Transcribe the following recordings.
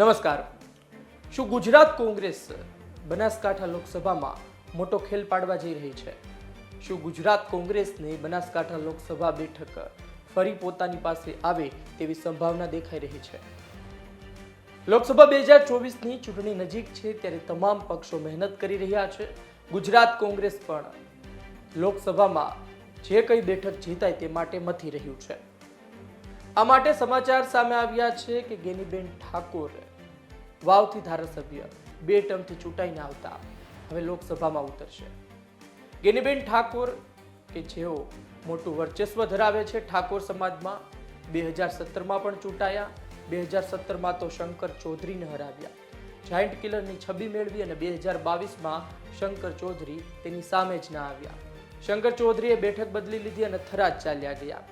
નમસ્કાર. શું ગુજરાત કોંગ્રેસ બનાસકાંઠા લોકસભામાં મોટો ખેલ પાડવા જઈ રહી છે? શું ગુજરાત કોંગ્રેસને બનાસકાંઠા લોકસભા બેઠક ફરી પોતાની પાસે આવે તેવી સંભાવના દેખાઈ રહી છે? લોકસભા બે હજાર ચોવીસની ચૂંટણી નજીક છે ત્યારે તમામ પક્ષો મહેનત કરી રહ્યા છે. ગુજરાત કોંગ્રેસ પણ લોકસભામાં જે કઈ બેઠક જીતાય તે માટે મથી રહ્યું છે. આ માટે સમાચાર સામે આવ્યા છે કે ગેનીબેન ઠાકોર વાવથી ધારાસભ્ય બે ટર્મથી ચૂંટાઈને આવતા હવે લોકસભામાં ઉતરશે. ગેનીબેન ઠાકોર કે જેઓ મોટું વર્ચસ્વ ધરાવે છે, ઠાકોર સમાજમાં બે હજાર સત્તરમાં પણ ચૂંટાયા, બે હજાર સત્તરમાં તો શંકર ચૌધરીને હરાવ્યા. જાયન્ટ કિલરની છબી મેળવી અને બે હજાર બાવીસમાં શંકર ચૌધરી તેની સામે જ ના આવ્યા. શંકર ચૌધરીએ બેઠક બદલી લીધી અને થરાદ ચાલ્યા ગયા.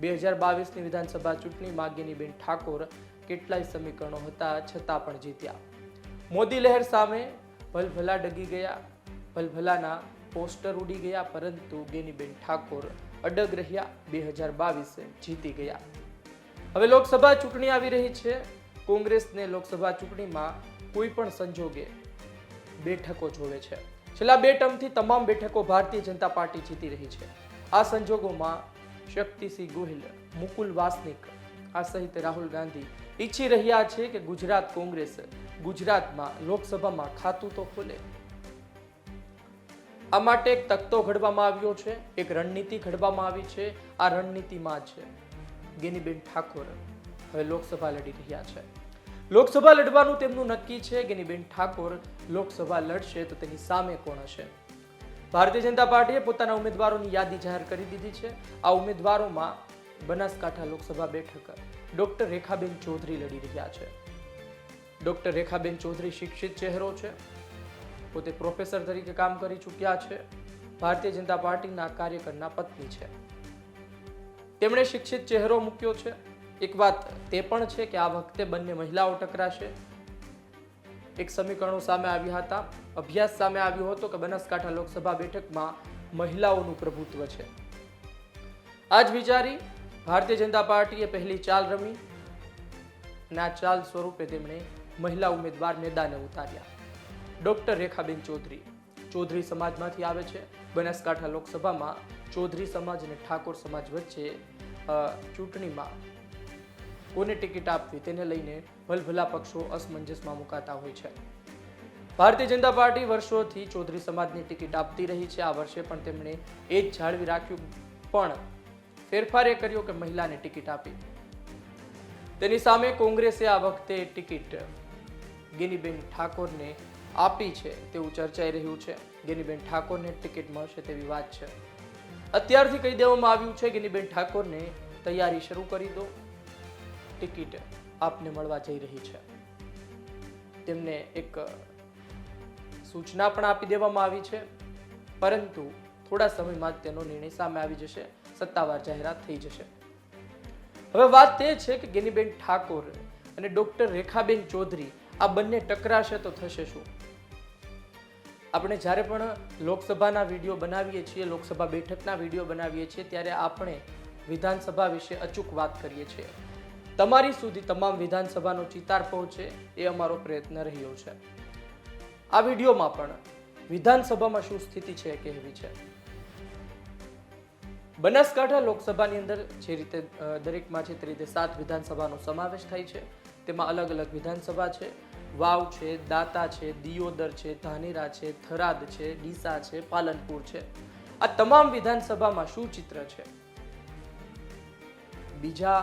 બે હજાર બાવીસની વિધાનસભા ચૂંટણીમાં ગેનીબેન ઠાકોર કેટલાય સમીકરણો હતા છતાં પણ જીત્યા. મોદી લહેર સામે ભલભલા ડગી ગયા, ભલભલાના પોસ્ટર ઉડી ગયા, પરંતુ ગેનીબેન ઠાકોર અડગ રહ્યા બે હજાર બાવીસ જીતી ગયા. હવે લોકસભા ચૂંટણી આવી રહી છે. કોંગ્રેસને લોકસભા ચૂંટણીમાં કોઈ પણ સંજોગે બેઠકો જોવે છે. છેલ્લા બે ટર્મથી તમામ બેઠકો ભારતીય જનતા પાર્ટી જીતી રહી છે. આ સંજોગોમાં શક્તિસિંહ ગોહિલ, મુકુલ વાસનિક, આ સહિત રાહુલ ગાંધી ઈચ્છી રહ્યા છે કે ગુજરાત કોંગ્રેસ ગુજરાતમાં લોકસભામાં ખાતું તો ખોલે. આ માટે એક તકતો ઘડવામાં આવ્યો છે, એક રણનીતિ ઘડવામાં આવી છે, આ રણનીતિમાં છે. ગેનીબેન ઠાકોર હવે લોકસભા લડી રહ્યા છે. લોકસભા લડવાનું તેમનું નક્કી છે, ગેનીબેન ઠાકોર લોકસભા લડશે તો તેની સામે કોણ હશે? ભારતીય જનતા પાર્ટીએ પોતાના ઉમેદવારોની યાદી જાહેર કરી દીધી છે. આ ઉમેદવારોમાં બનાસકાંઠા લોકસભા બેઠક ડોક્ટર રેખાબેન ચૌધરી લડી રહ્યા છે. ડોક્ટર રેખાબેન ચૌધરી શિક્ષિત ચહેરો છે. પોતે પ્રોફેસર તરીકે કામ કરી ચૂક્યા છે. ભારતીય જનતા પાર્ટીના કાર્યકરના પત્ની છે. તેમણે શિક્ષિત ચહેરો મૂક્યો છે. એક વાત તે પણ છે કે આ વખતે બંને મહિલાઓ ટકરાશે. એક સમીકરણો સામે આવ્યા હતા. અભ્યાસ સામે આવ્યો હતો કે બનાસકાંઠા લોકસભા બેઠકમાં મહિલાઓનું પ્રભુત્વ છે. આજ વિચારી ભારતીય જનતા પાર્ટીએ પહેલી ચાલ રમી આ ચાલ સ્વરૂપે તેમણે મહિલા ઉમેદવાર મેદાને ઉતાર્યા. ડૉક્ટર રેખાબેન ચૌધરી ચૌધરી સમાજમાંથી આવે છે. બનાસકાંઠા લોકસભામાં ચૌધરી સમાજ અને ઠાકોર સમાજ વચ્ચે ચૂંટણીમાં કોને ટિકિટ આપવી તેને લઈને ભલભલા પક્ષો અસમંજસમાં મુકાતા હોય છે. ભારતીય જનતા પાર્ટી વર્ષોથી ચૌધરી સમાજની ટિકિટ આપતી રહી છે. આ વર્ષે પણ તેમણે એ જ જાળવી રાખ્યું. પણ ફેરફાર એ કર્યો કે મહિલાને ટિકિટ આપી? તેની સામે કોંગ્રેસે આ વખતે ટિકિટ ગિનીબેન ઠાકોરને આપી છે તેવું ચર્ચાઈ રહ્યું છે. ગિનીબેન ઠાકોરને ટિકિટ મળશે તેવી વાત છે. અત્યારથી કહી દેવામાં આવ્યું છે, ગિનીબેન ઠાકોરને તૈયારી શરૂ કરી દો. ટિકિટ આપને મળવા જઈ રહી છે. તેમને એક સૂચના પણ આપી દેવામાં આવી છે. પરંતુ થોડા સમયમાં તેનો નિર્ણય સામે આવી જશે, સત્તાવાર જાહેરાત થઈ જશે. હવે વાત તે છે કે ગેનીબેન ઠાકોર અને ડોક્ટર રેખાબેન ચૌધરી આ બંને ટકરાશે તો થશે શું? આપણે જ્યારે પણ લોકસભાના વીડિયો બનાવીએ છીએ, લોકસભા બેઠકના વીડિયો બનાવીએ છીએ, ત્યારે આપણે વિધાનસભા વિશે અચૂક વાત કરીએ છીએ. તમારી સુધી તમામ વિધાનસભાનો ચિતાર પહોંચે એ અમારો પ્રયત્ન રહ્યો છે. આ વિડીયોમાં પણ વિધાનસભામાં શું સ્થિતિ છે કહેવી છે? બનાસકાંઠા લોકસભાની અંદર જે રીતે દરેકમાં છે રીતે સાત વિધાનસભાનો સમાવેશ થાય છે. તેમાં અલગ અલગ વિધાનસભા છે. વાવ છે, દાતા છે, દિયોદર છે, ધાનેરા છે, થરાદ છે, ડીસા છે, પાલનપુર છે. આ તમામ વિધાનસભામાં શું ચિત્ર છે? બીજા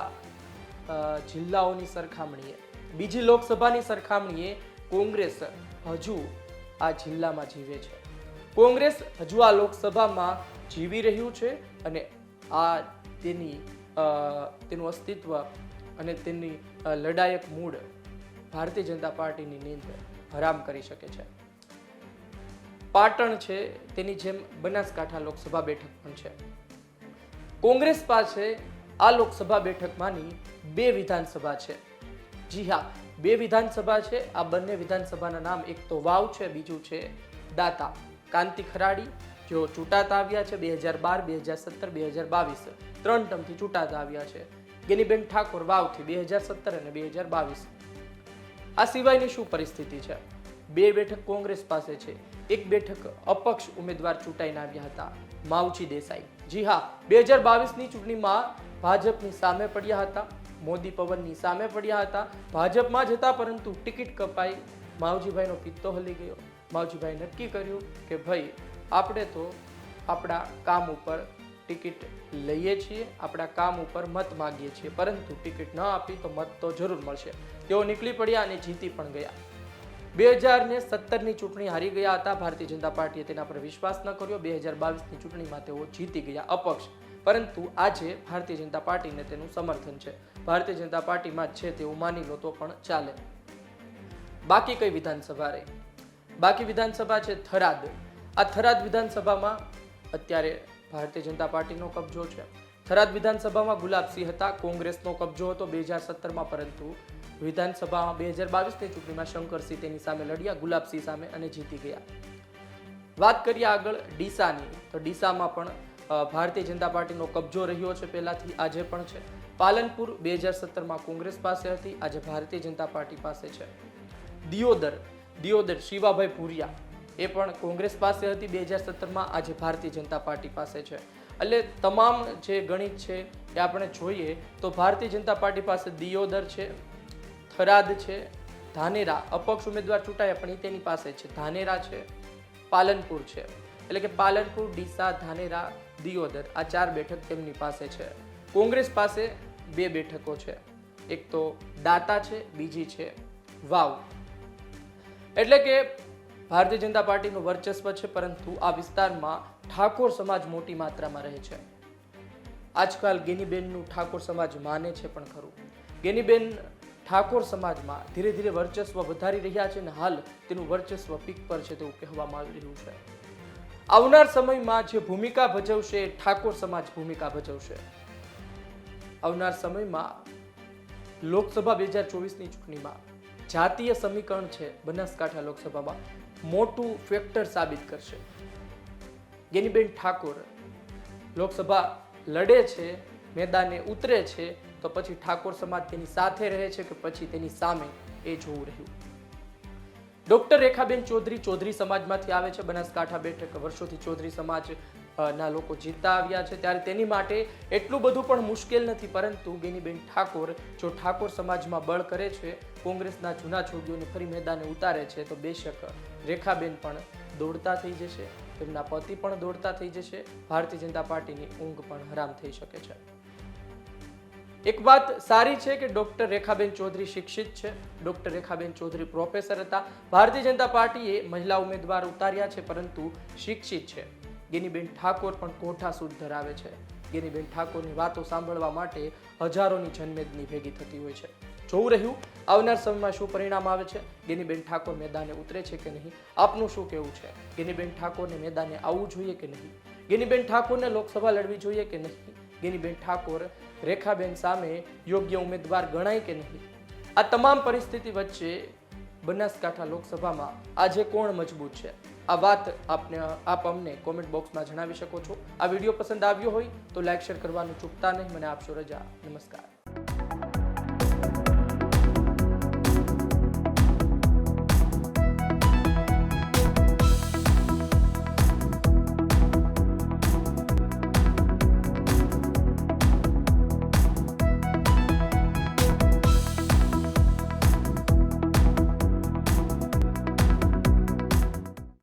જિલ્લાઓની સરખામણીએ. બીજી લોકસભાની સરખામણીએ કોંગ્રેસ હજુ આ જિલ્લામાં જીવે છે. કોંગ્રેસ હજુ આ લોકસભામાં જીવી રહ્યું છે અને આ તેની તેનું અસ્તિત્વ અને તેની લડાયક મૂડ ભારતીય જનતા પાર્ટીની નીંદ હરામ કરી શકે છે. પાટણ છે, તેની જેમ બનાસકાંઠા લોકસભા બેઠક પણ છે. કોંગ્રેસ પાસે આ લોકસભા બેઠકમાંની બે વિધાનસભા છે. જી હા, બે વિધાનસભા છે, આ બંને વિધાનસભાના નામ એક તો વાવ છે, બીજું છે દાતા. કાંતિ ખરાડી જેઓ ચૂંટાતા આવ્યા છે બે હજાર બાર, બે હજાર સત્તર, બે હજાર બાવીસ, ત્રણ ટર્મથી ચૂંટાતા આવ્યા છે. ગેનીબેન ઠાકોર વાવથી બે હજાર સત્તર અને બે હજાર બાવીસ. આ સિવાયની શું પરિસ્થિતિ છે? બે બેઠક કોંગ્રેસ પાસે છે. એક બેઠક અપક્ષ ઉમેદવાર ચૂંટાઈને આવ્યા હતા. માવજી દેસાઈ. જી હા, બે હજાર બાવીસની ચૂંટણીમાં ભાજપની સામે પડ્યા હતા. મોદી પવનની સામે પડ્યા હતા. ભાજપમાં જ હતા, પરંતુ ટિકિટ કપાઈ. માવજીભાઈનો પિત્તો હલી ગયો. માવજીભાઈ નક્કી કર્યું કે ભાઈ આપણે તો આપણા કામ ઉપર ટિકિટ લઈએ છીએ, આપણા કામ ઉપર મત માગીએ છીએ. પરંતુ ટિકિટ ન આપી તો મત તો જરૂર મળશે. તેઓ નીકળી પડ્યા અને જીતી પણ ગયા. બે હજાર ને સત્તરની ચૂંટણી હારી ગયા હતા. ભારતીય જનતા પાર્ટીએ તેના પર વિશ્વાસ ન કર્યો. બે હજાર બાવીસની ચૂંટણીમાં તેઓ જીતી ગયા અપક્ષ. પરંતુ આજે ભારતીય જનતા પાર્ટીને તેનું સમર્થન છે. ભારતીય જનતા પાર્ટીમાં છે તેવું માની લો તો પણ ચાલે. બાકી કઈ વિધાનસભા રહી? બાકી વિધાનસભા છે થરાદ. આ થરાદ વિધાનસભામાં અત્યારે ભારતીય જનતા પાર્ટીનો કબજો છે. થરાદ વિધાનસભામાં ગુલાબસિંહ હતા, કોંગ્રેસનો કબજો હતો બે હજાર સત્તરમાં, પરંતુ વિધાનસભામાં બે હજાર બાવીસની ચૂંટણીમાં શંકરસિંહ તેની સામે લડ્યા ગુલાબસિંહ સામે અને જીતી ગયા. વાત કરીએ આગળ ડીસાની. તો ડીસામાં પણ ભારતીય જનતા પાર્ટીનો કબજો રહ્યો છે પહેલાંથી, આજે પણ છે. પાલનપુર બે હજાર સત્તરમાં કોંગ્રેસ પાસે હતી, આજે ભારતીય જનતા પાર્ટી પાસે છે. દિયોદર દિયોદર, શિવાભાઈ ભૂરિયા એ પણ કોંગ્રેસ પાસે હતી. બે હજાર સત્તરમાં આજે ભારતીય જનતા પાર્ટી પાસે છે. એટલે તમામ જે ગણિત છે એ આપણે જોઈએ તો ભારતીય જનતા પાર્ટી પાસે દિયોદર છે, થરાદ છે, ધાનેરા, અપક્ષ ઉમેદવાર ચૂંટાયા પણ એ તેની પાસે છે. ધાનેરા છે, પાલનપુર છે. એટલે કે પાલનપુર, ડીસા, ધાનેરા, દિયોદર આ ચાર બેઠક તેમની પાસે છે. કોંગ્રેસ પાસે બે બેઠકો છે. એક તો દાતા છે, બીજી છે વાવ. એટલે કે ભારતીય જનતા પાર્ટીનું વર્ચસ્વ છે, પરંતુ આ વિસ્તારમાં ઠાકોર સમાજ મોટી માત્રામાં રહે છે. આજકાલ ગેનીબેનનું ઠાકોર સમાજ માને છે પણ ખરું. ગેનીબેન ઠાકોર સમાજમાં ધીરે ધીરે વર્ચસ્વ વધારી રહ્યા છે અને હાલ તેનું વર્ચસ્વ પીક પર છે તેવું કહેવામાં આવી રહ્યું છે. આવનાર સમયમાં જે ભૂમિકા ભજવશે, ઠાકોર સમાજ ભૂમિકા ભજવશે. આવનાર સમયમાં લોકસભા બે હજાર ચોવીસની ચૂંટણીમાં જાતીય સમીકરણ છે બનાસકાંઠા લોકસભામાં. મોટું ફેક્ટર સાબિત કરશે. ગેનીબેન ઠાકોર, લોકસભા લડે છે, મેદાને ઉતરે છે, તો પછી ઠાકોર સમાજ તેની સાથે રહે છે કે પછી તેની સામે એ જોવું રહ્યું. ડોક્ટર રેખાબેન ચૌધરી ચૌધરી સમાજમાંથી આવે છે. બનાસકાંઠા બેઠક વર્ષોથી ચૌધરી સમાજ ના લોકો જીતતા આવ્યા છે ત્યારે તેની માટે એટલું બધું પણ મુશ્કેલ નથી, પરંતુ ગેનીબેન ઠાકોર જો ઠાકોર સમાજમાં બળ કરે છે, કોંગ્રેસના જૂના છોડીઓને ફરી મેદાને ઉતારે છે, તો બેશક રેખાબેન પણ દોડતા થઈ જશે, તેમના પતિ પણ દોડતા થઈ જશે, ભારતીય જનતા પાર્ટીની ઊંઘ પણ હરામ થઈ શકે છે. એક વાત સારી છે કે ડોક્ટર રેખાબેન ચૌધરી શિક્ષિત છે, ડોક્ટર રેખાબેન ચૌધરી પ્રોફેસર હતા, ભારતીય જનતા પાર્ટીએ મહિલા ઉમેદવાર ઉતાર્યા છે, પરંતુ શિક્ષિત છે. ગેનીબેન ઠાકોર પણ કોઠા સૂટ ધરાવે છે. ગેનીબેન ઠાકોરની વાતો સાંભળવા માટે હજારોની જનમેદની ભેગી થતી હોય છે. જોવું રહ્યું, આવનાર સમયમાં શું પરિણામ આવે છે? ગેનીબેન ઠાકોર મેદાને ઉતરે છે કે નહીં? આપનું શું કહેવું છે? ગેનીબેન ઠાકોરને મેદાને આવવું જોઈએ કે નહીં? ગેનીબેન ઠાકોરને લોકસભા લડવી જોઈએ કે નહીં? ગેનીબેન ઠાકોર રેખાબેન સામે યોગ્ય ઉમેદવાર ગણાય કે નહીં? આ તમામ પરિસ્થિતિ વચ્ચે બનાસકાંઠા લોકસભામાં આજે કોણ મજબૂત છે? આ વાત આપને આપ અમને કોમેન્ટ બોક્સમાં જણાવી શકો છો. આ વીડિયો પસંદ આવ્યો હોય તો લાઈક શેર કરવાનું ચૂકતા નહીં. મને આપશો રજા. નમસ્કાર.